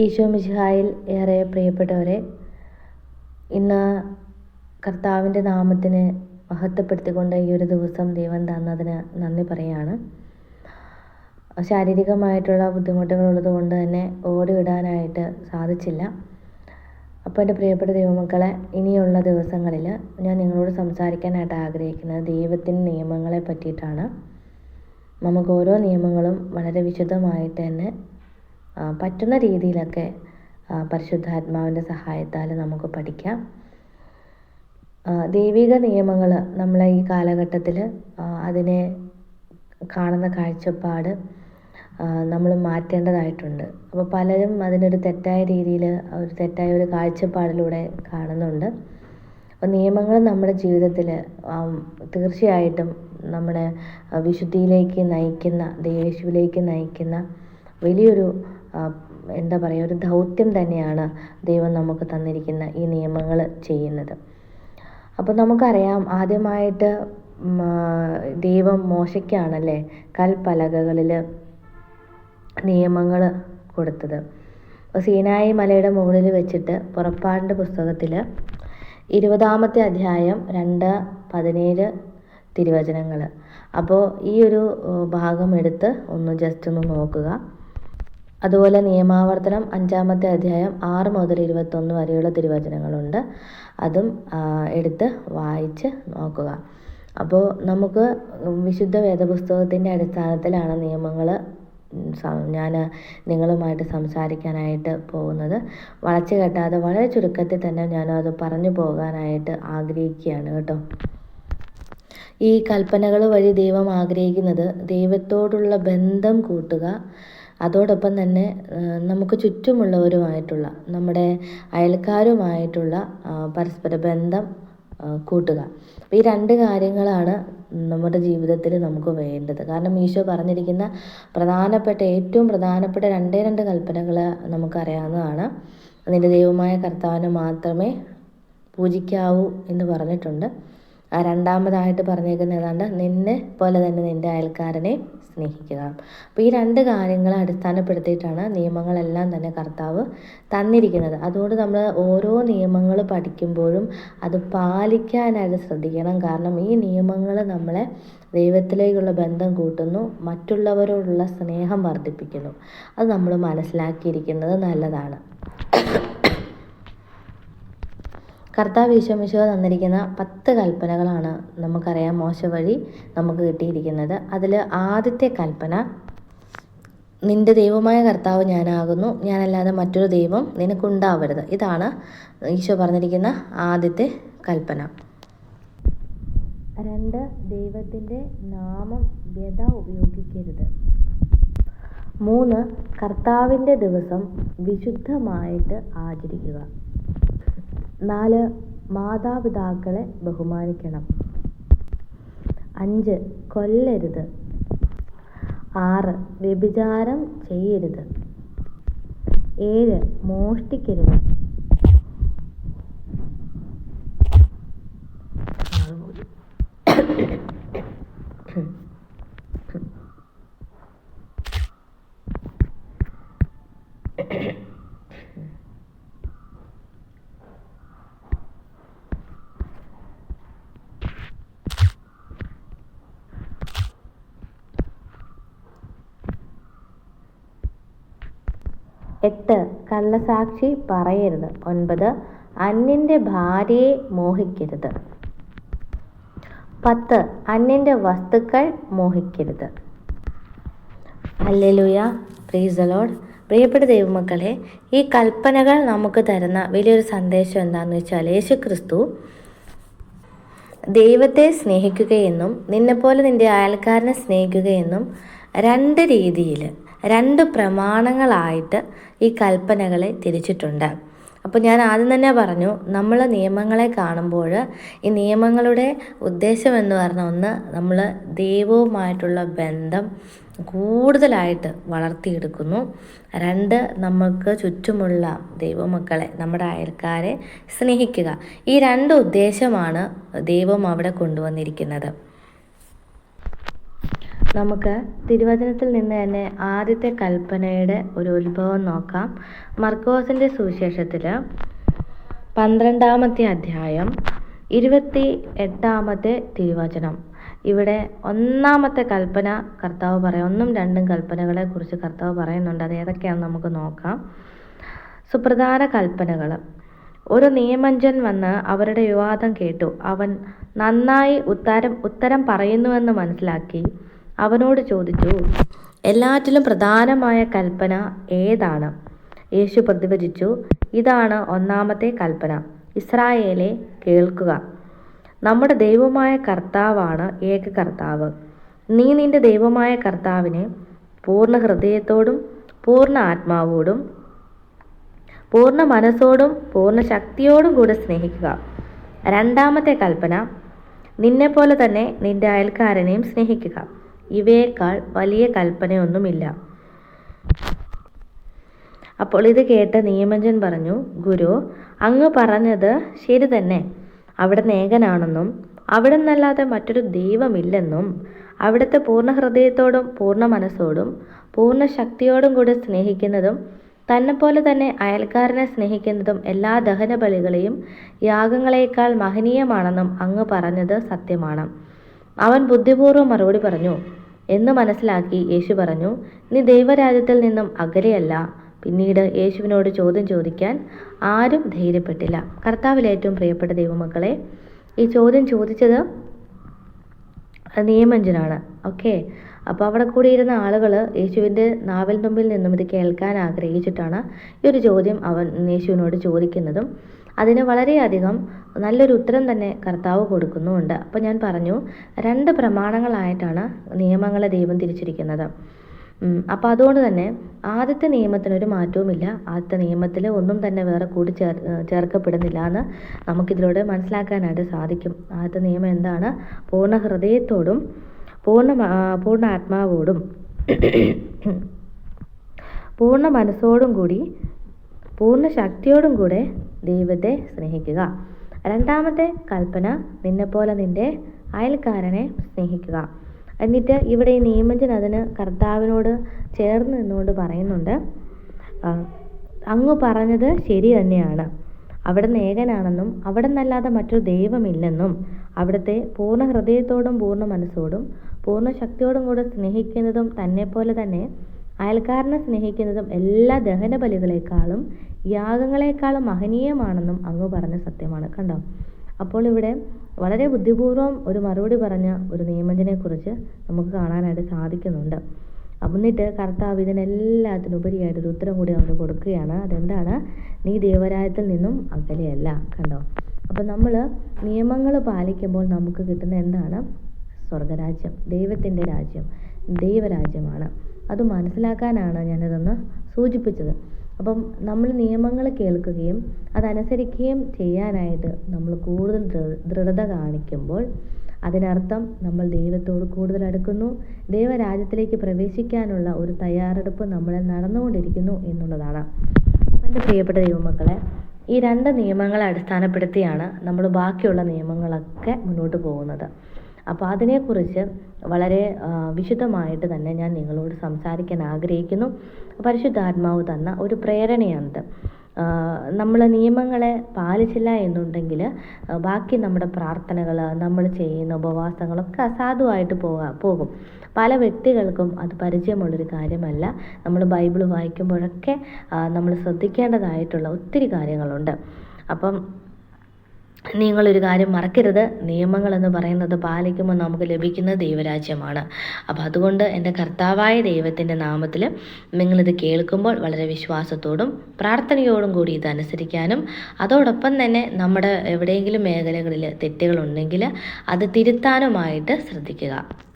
ഈശോ മിശിഹായിൽ ഏറെ പ്രിയപ്പെട്ടവരെ ഇന്ന് കർത്താവിന്റെ നാമത്തിന് മഹത്വപ്പെടുത്തിക്കൊണ്ട് ഈ ഒരു ദിവസം ദൈവം തന്നതിന് നന്ദി പറയാണ് ശാരീരികമായിട്ടുള്ള ബുദ്ധിമുട്ടുകളുള്ളത് കൊണ്ട് തന്നെ ഓടിവിടാനായിട്ട് സാധിച്ചില്ല. അപ്പോൾ എന്റെ പ്രിയപ്പെട്ട ദൈവമക്കളെ ഇനിയുള്ള ദിവസങ്ങളിൽ ഞാൻ നിങ്ങളോട് സംസാരിക്കാനായിട്ട് ആഗ്രഹിക്കുന്നത് ദൈവത്തിന്റെ നിയമങ്ങളെ പറ്റിയിട്ടാണ്. നമുക്ക് ഓരോ നിയമങ്ങളും വളരെ വിശദമായിട്ട് തന്നെ പറ്റുന്ന രീതിയിലൊക്കെ പരിശുദ്ധാത്മാവിന്റെ സഹായത്താൽ നമുക്ക് പഠിക്കാം. ദൈവിക നിയമങ്ങൾ നമ്മളെ ഈ കാലഘട്ടത്തിൽ അതിനെ കാണുന്ന കാഴ്ചപ്പാട് നമ്മൾ മാറ്റേണ്ടതായിട്ടുണ്ട്. അപ്പോൾ പലരും അതിനൊരു തെറ്റായ രീതിയിൽ ഒരു തെറ്റായ ഒരു കാഴ്ചപ്പാടിലൂടെ കാണുന്നുണ്ട്. അപ്പോൾ നിയമങ്ങൾ നമ്മുടെ ജീവിതത്തിൽ തീർച്ചയായിട്ടും നമ്മുടെ വിശുദ്ധിയിലേക്ക് നയിക്കുന്ന യേശുവിലേക്ക് നയിക്കുന്ന വലിയൊരു എന്താ പറയുക ഒരു ദൗത്യം തന്നെയാണ് ദൈവം നമുക്ക് തന്നിരിക്കുന്ന ഈ നിയമങ്ങൾ ചെയ്യുന്നത്. അപ്പോൾ നമുക്കറിയാം ആദ്യമായിട്ട് ദൈവം മോശയ്ക്കാണല്ലേ കൽപ്പലകകളിൽ നിയമങ്ങൾ കൊടുത്തത്. അപ്പോൾ സീനായി മലയുടെ മുകളിൽ വെച്ചിട്ട് പുറപ്പാടിന്റെ പുസ്തകത്തിൽ ഇരുപതാമത്തെ അധ്യായം രണ്ട് പതിനേഴ് തിരുവചനങ്ങൾ അപ്പോൾ ഈ ഒരു ഭാഗം എടുത്ത് ഒന്ന് ജസ്റ്റ് ഒന്ന് നോക്കുക. അതുപോലെ നിയമാവർത്തനം അഞ്ചാമത്തെ അധ്യായം ആറ് മുതൽ ഇരുപത്തൊന്ന് വരെയുള്ള തിരുവചനങ്ങളുണ്ട്. അതും എടുത്ത് വായിച്ച് നോക്കുക. അപ്പോൾ നമുക്ക് വിശുദ്ധ വേദപുസ്തകത്തിന്റെ അടിസ്ഥാനത്തിലാണ് നിയമങ്ങൾ ഞാൻ നിങ്ങളുമായിട്ട് സംസാരിക്കാനായിട്ട് പോകുന്നത്. വളച്ചു കെട്ടാതെ വളരെ ചുരുക്കത്തിൽ തന്നെ ഞാൻ അത് പറഞ്ഞു പോകാനായിട്ട് ആഗ്രഹിക്കുകയാണ് കേട്ടോ. ഈ കൽപ്പനകൾ വഴി ദൈവം ആഗ്രഹിക്കുന്നത് ദൈവത്തോടുള്ള ബന്ധം കൂട്ടുക അതോടൊപ്പം തന്നെ നമുക്ക് ചുറ്റുമുള്ളവരുമായിട്ടുള്ള നമ്മുടെ അയൽക്കാരുമായിട്ടുള്ള പരസ്പര ബന്ധം കൂട്ടുക. ഈ രണ്ട് കാര്യങ്ങളാണ് നമ്മുടെ ജീവിതത്തിൽ നമുക്ക് വേണ്ടത്. കാരണം ഈശോ പറഞ്ഞിരിക്കുന്ന പ്രധാനപ്പെട്ട ഏറ്റവും പ്രധാനപ്പെട്ട രണ്ടേ രണ്ട് കൽപ്പനകൾ നമുക്കറിയാവുന്നതാണ്. നിന്റെ ദൈവമായ കർത്താവിനെ മാത്രമേ പൂജിക്കാവൂ എന്ന് പറഞ്ഞിട്ടുണ്ട്. രണ്ടാമതായിട്ട് പറഞ്ഞേക്കുന്ന ഏതാണ്ട് നിന്നെ പോലെ തന്നെ നിന്റെ അയൽക്കാരനെ സ്നേഹിക്കുക. അപ്പോൾ ഈ രണ്ട് കാര്യങ്ങളെ അടിസ്ഥാനപ്പെടുത്തിയിട്ടാണ് നിയമങ്ങളെല്ലാം തന്നെ കർത്താവ് തന്നിരിക്കുന്നത്. അതുകൊണ്ട് നമ്മൾ ഓരോ നിയമങ്ങൾ പഠിക്കുമ്പോഴും അത് പാലിക്കാനായിട്ട് ശ്രദ്ധിക്കണം. കാരണം ഈ നിയമങ്ങൾ നമ്മളെ ദൈവത്തിലേക്കുള്ള ബന്ധം കൂട്ടുന്നു മറ്റുള്ളവരോടുള്ള സ്നേഹം വർദ്ധിപ്പിക്കുന്നു. അത് നമ്മൾ മനസ്സിലാക്കിയിരിക്കുന്നത് നല്ലതാണ്. കർത്താവ് തന്നിരിക്കുന്ന പത്ത് കൽപ്പനകളാണ് നമുക്കറിയാം മോശ വഴി നമുക്ക് കിട്ടിയിരിക്കുന്നത്. അതിൽ ആദ്യത്തെ കൽപ്പന നിന്റെ ദൈവമായ കർത്താവ് ഞാനാകുന്നു. ഞാനല്ലാതെ മറ്റൊരു ദൈവം നിനക്കുണ്ടാവരുത്. ഇതാണ് ഈശോ പറഞ്ഞിരിക്കുന്ന ആദ്യത്തെ കൽപ്പന. രണ്ട് ദൈവത്തിന്റെ നാമം വ്യത ഉപയോഗിക്കരുത്. മൂന്ന് കർത്താവിന്റെ ദിവസം വിശുദ്ധമായിട്ട് ആചരിക്കുക. നാല് മാതാപിതാക്കളെ ബഹുമാനിക്കണം. അഞ്ച് കൊല്ലരുത്. ആറ് വ്യഭിചാരം ചെയ്യരുത്. ഏഴ് മോഷ്ടിക്കരുത്. എട്ട് കള്ളസാക്ഷി പറയരുത്. ഒൻപത് അന്യന്റെ ഭാര്യയെ മോഹിക്കരുത്. പത്ത് അന്യന്റെ വസ്തുക്കൾ മോഹിക്കരുത്. അല്ലെലുയ പ്രീസലോഡ് പ്രിയപ്പെട്ട ദൈവമക്കളെ ഈ കൽപ്പനകൾ നമുക്ക് തരുന്ന വലിയൊരു സന്ദേശം എന്താണെന്ന് വെച്ചാൽ യേശു ക്രിസ്തു ദൈവത്തെ സ്നേഹിക്കുകയെന്നും നിന്നെപ്പോലെ നിന്റെ അയൽക്കാരനെ സ്നേഹിക്കുകയെന്നും രണ്ട് രീതിയിൽ രണ്ട് പ്രമാണങ്ങളായിട്ട് ഈ കൽപ്പനകളെ തിരിച്ചിട്ടുണ്ട്. അപ്പോൾ ഞാൻ ആദ്യം തന്നെ പറഞ്ഞു നമ്മൾ നിയമങ്ങളെ കാണുമ്പോൾ ഈ നിയമങ്ങളുടെ ഉദ്ദേശം എന്ന് പറഞ്ഞ ഒന്ന് നമ്മൾ ദൈവവുമായിട്ടുള്ള ബന്ധം കൂടുതലായിട്ട് വളർത്തിയെടുക്കുന്നു. രണ്ട് നമുക്ക് ചുറ്റുമുള്ള ദൈവമക്കളെ നമ്മുടെ അയൽക്കാരെ സ്നേഹിക്കുക. ഈ രണ്ട് ഉദ്ദേശമാണ് ദൈവം അവിടെ കൊണ്ടുവന്നിരിക്കുന്നത്. നമുക്ക് തിരുവചനത്തിൽ നിന്ന് തന്നെ ആദ്യത്തെ കൽപ്പനയുടെ ഒരു ഉത്ഭവം നോക്കാം. മർക്കോസിന്റെ സുവിശേഷത്തിൽ പന്ത്രണ്ടാമത്തെ അധ്യായം ഇരുപത്തി എട്ടാമത്തെ തിരുവചനം. ഇവിടെ ഒന്നാമത്തെ കൽപ്പന കർത്താവ് പറയും ഒന്നും രണ്ടും കൽപ്പനകളെ കുറിച്ച് കർത്താവ് പറയുന്നുണ്ട്. അത് ഏതൊക്കെയാണെന്ന് നമുക്ക് നോക്കാം. സുപ്രധാന കൽപ്പനകൾ ഒരു നിയമഞ്ചൻ വന്ന് അവരുടെ വിവാദം കേട്ടു. അവൻ നന്നായി ഉത്തരം ഉത്തരം പറയുന്നുവെന്ന് മനസ്സിലാക്കി. അവനോട് ചോദിച്ചു എല്ലാറ്റിലും പ്രധാനമായ കൽപ്പന ഏതാണ്? യേശു പ്രതിവചിച്ചു ഇതാണ് ഒന്നാമത്തെ കൽപ്പന. ഇസ്രായേലെ കേൾക്കുക. നമ്മുടെ ദൈവമായ കർത്താവാണ് ഏക കർത്താവ് നീ നിന്റെ ദൈവമായ കർത്താവിനെ പൂർണ ഹൃദയത്തോടും പൂർണ ആത്മാവോടും പൂർണ മനസ്സോടും പൂർണ ശക്തിയോടും കൂടെ സ്നേഹിക്കുക. രണ്ടാമത്തെ കൽപ്പന നിന്നെപ്പോലെ തന്നെ നിന്റെ അയൽക്കാരനെയും സ്നേഹിക്കുക. ഇവയേക്കാൾ വലിയ കൽപ്പനയൊന്നുമില്ല. അപ്പോൾ ഇത് കേട്ട നിയമജൻ പറഞ്ഞു ഗുരു അങ്ങ് പറഞ്ഞത് ശരി തന്നെ. അവിടെ ഏകനാണെന്നും അവിടെ നിന്നല്ലാതെ മറ്റൊരു ദൈവമില്ലെന്നും അവിടുത്തെ പൂർണ ഹൃദയത്തോടും പൂർണ മനസ്സോടും പൂർണ ശക്തിയോടും കൂടി സ്നേഹിക്കുന്നതും തന്നെപ്പോലെ തന്നെ അയൽക്കാരനെ സ്നേഹിക്കുന്നതും എല്ലാ ദഹന ബലികളെയും യാഗങ്ങളേക്കാൾ മഹനീയമാണെന്നും അങ്ങ് പറഞ്ഞത് സത്യമാണ്. അവൻ ബുദ്ധിപൂർവം മറുപടി പറഞ്ഞു. എന്ന് മനസ്സിലാക്കി യേശു പറഞ്ഞു നീ ദൈവരാജ്യത്തിൽ നിന്നും അകലെയല്ല. പിന്നീട് യേശുവിനോട് ചോദ്യം ചോദിക്കാൻ ആരും ധൈര്യപ്പെട്ടില്ല. കർത്താവിൽ ഏറ്റവും പ്രിയപ്പെട്ട ദൈവമക്കളെ ഈ ചോദ്യം ചോദിച്ചത് നിയമഞ്ജനാണ് ഓക്കെ? അപ്പോൾ അവിടെ കൂടിയിരുന്ന ആളുകൾ യേശുവിന്റെ നാവിൽ തുമ്പിൽ നിന്നും ഇത് കേൾക്കാൻ ആഗ്രഹിച്ചിട്ടാണ് ഈ ഒരു ചോദ്യം അവൻ യേശുവിനോട് ചോദിക്കുന്നതും. അതിന് വളരെയധികം നല്ലൊരു ഉത്തരം തന്നെ കർത്താവ് കൊടുക്കുന്നുമുണ്ട്. അപ്പോൾ ഞാൻ പറഞ്ഞു രണ്ട് പ്രമാണങ്ങളായിട്ടാണ് നിയമങ്ങളെ ദൈവം തിരിച്ചിരിക്കുന്നത്. അപ്പോൾ അതുകൊണ്ട് തന്നെ ആദ്യത്തെ നിയമത്തിനൊരു മാറ്റവുമില്ല. ആദ്യത്തെ നിയമത്തിൽ ഒന്നും തന്നെ വേറെ കൂടി ചേർ ചേർക്കപ്പെടുന്നില്ല എന്ന് നമുക്കിതിലൂടെ മനസ്സിലാക്കാനായിട്ട് സാധിക്കും. ആദ്യത്തെ നിയമം എന്താണ്? പൂർണ ഹൃദയത്തോടും പൂർണ പൂർണ ആത്മാവോടും പൂർണ മനസ്സോടും കൂടി പൂർണ ശക്തിയോടും കൂടെ ദൈവത്തെ സ്നേഹിക്കുക. രണ്ടാമത്തെ കൽപ്പന നിന്നെപ്പോലെ നിന്റെ അയൽക്കാരനെ സ്നേഹിക്കുക. എന്നിട്ട് ഇവിടെ ഈ നിയമജൻ അതിന് കർത്താവിനോട് ചേർന്ന് നിന്നുകൊണ്ട് പറയുന്നുണ്ട് അങ്ങ് പറഞ്ഞത് ശരി തന്നെയാണ്. അവിടെ ഏകനാണെന്നും അവിടെ നിന്നല്ലാതെ മറ്റൊരു ദൈവമില്ലെന്നും അവിടുത്തെ പൂർണ ഹൃദയത്തോടും പൂർണ മനസ്സോടും പൂർണ ശക്തിയോടും കൂടെ സ്നേഹിക്കുന്നതും തന്നെ പോലെ തന്നെ അയൽക്കാരനെ സ്നേഹിക്കുന്നതും എല്ലാ ദഹന ബലികളെക്കാളും യാഗങ്ങളെക്കാളും മഹനീയമാണെന്നും അങ്ങ് പറഞ്ഞ സത്യമാണ് കണ്ടോ? അപ്പോൾ ഇവിടെ വളരെ ബുദ്ധിപൂർവം ഒരു മറുപടി പറഞ്ഞ ഒരു കുറിച്ച് നമുക്ക് കാണാനായിട്ട് സാധിക്കുന്നുണ്ട്. എന്നിട്ട് കർത്താവ് ഇതിനെല്ലാത്തിനുപരിയായിട്ട് ഒരു ഉത്തരം കൂടി അവന് കൊടുക്കുകയാണ്. അതെന്താണ്? നീ ദേവരായത്തിൽ നിന്നും അകലെയല്ല കണ്ടോ? അപ്പം നമ്മൾ നിയമങ്ങൾ പാലിക്കുമ്പോൾ നമുക്ക് കിട്ടുന്ന എന്താണ്? സ്വർഗരാജ്യം ദൈവത്തിന്റെ രാജ്യം ദൈവരാജ്യമാണ്. അത് മനസ്സിലാക്കാനാണ് ഞാനിതൊന്ന് സൂചിപ്പിച്ചത്. അപ്പം നമ്മൾ നിയമങ്ങൾ കേൾക്കുകയും അതനുസരിക്കുകയും ചെയ്യാനായിട്ട് നമ്മൾ കൂടുതൽ ദൃഢത കാണിക്കുമ്പോൾ അതിനർത്ഥം നമ്മൾ ദൈവത്തോട് കൂടുതൽ അടുക്കുന്നു. ദൈവരാജ്യത്തിലേക്ക് പ്രവേശിക്കാനുള്ള ഒരു തയ്യാറെടുപ്പ് നമ്മളിൽ നടന്നുകൊണ്ടിരിക്കുന്നു എന്നുള്ളതാണ്. എന്റെ പ്രിയപ്പെട്ട ദൈവമക്കളെ ഈ രണ്ട് നിയമങ്ങളെ അടിസ്ഥാനപ്പെടുത്തിയാണ് നമ്മൾ ബാക്കിയുള്ള നിയമങ്ങളൊക്കെ മുന്നോട്ട് പോകുന്നത്. അപ്പോൾ അതിനെക്കുറിച്ച് വളരെ വിശദമായിട്ട് തന്നെ ഞാൻ നിങ്ങളോട് സംസാരിക്കാൻ ആഗ്രഹിക്കുന്നു. പരിശുദ്ധാത്മാവ് തന്ന ഒരു പ്രേരണയാണിത്. നമ്മൾ നിയമങ്ങളെ പാലിച്ചില്ല എന്നുണ്ടെങ്കിൽ ബാക്കി നമ്മുടെ പ്രാർത്ഥനകൾ നമ്മൾ ചെയ്യുന്ന ഉപവാസങ്ങളൊക്കെ അസാധുവായിട്ട് പോകാം പോകും. പല വ്യക്തികൾക്കും അത് പരിചയമുള്ളൊരു കാര്യമല്ല. നമ്മൾ ബൈബിൾ വായിക്കുമ്പോഴൊക്കെ നമ്മൾ ശ്രദ്ധിക്കേണ്ടതായിട്ടുള്ള ഒത്തിരി കാര്യങ്ങളുണ്ട്. അപ്പം നിങ്ങളൊരു കാര്യം മറക്കരുത്. നിയമങ്ങൾ എന്ന് പറയുന്നത് പാലിക്കുമ്പോൾ നമുക്ക് ലഭിക്കുന്ന ദൈവരാജ്യമാണ്. അപ്പോൾ അതുകൊണ്ട് എന്റെ കർത്താവായ ദൈവത്തിന്റെ നാമത്തിൽ നിങ്ങളിത് കേൾക്കുമ്പോൾ വളരെ വിശ്വാസത്തോടും പ്രാർത്ഥനയോടും കൂടി ഇത് അനുസരിക്കാനും അതോടൊപ്പം തന്നെ നമ്മുടെ എവിടെയെങ്കിലും മേഖലകളിൽ തെറ്റുകളുണ്ടെങ്കിൽ അത് തിരുത്താനുമായിട്ട് ശ്രദ്ധിക്കുക.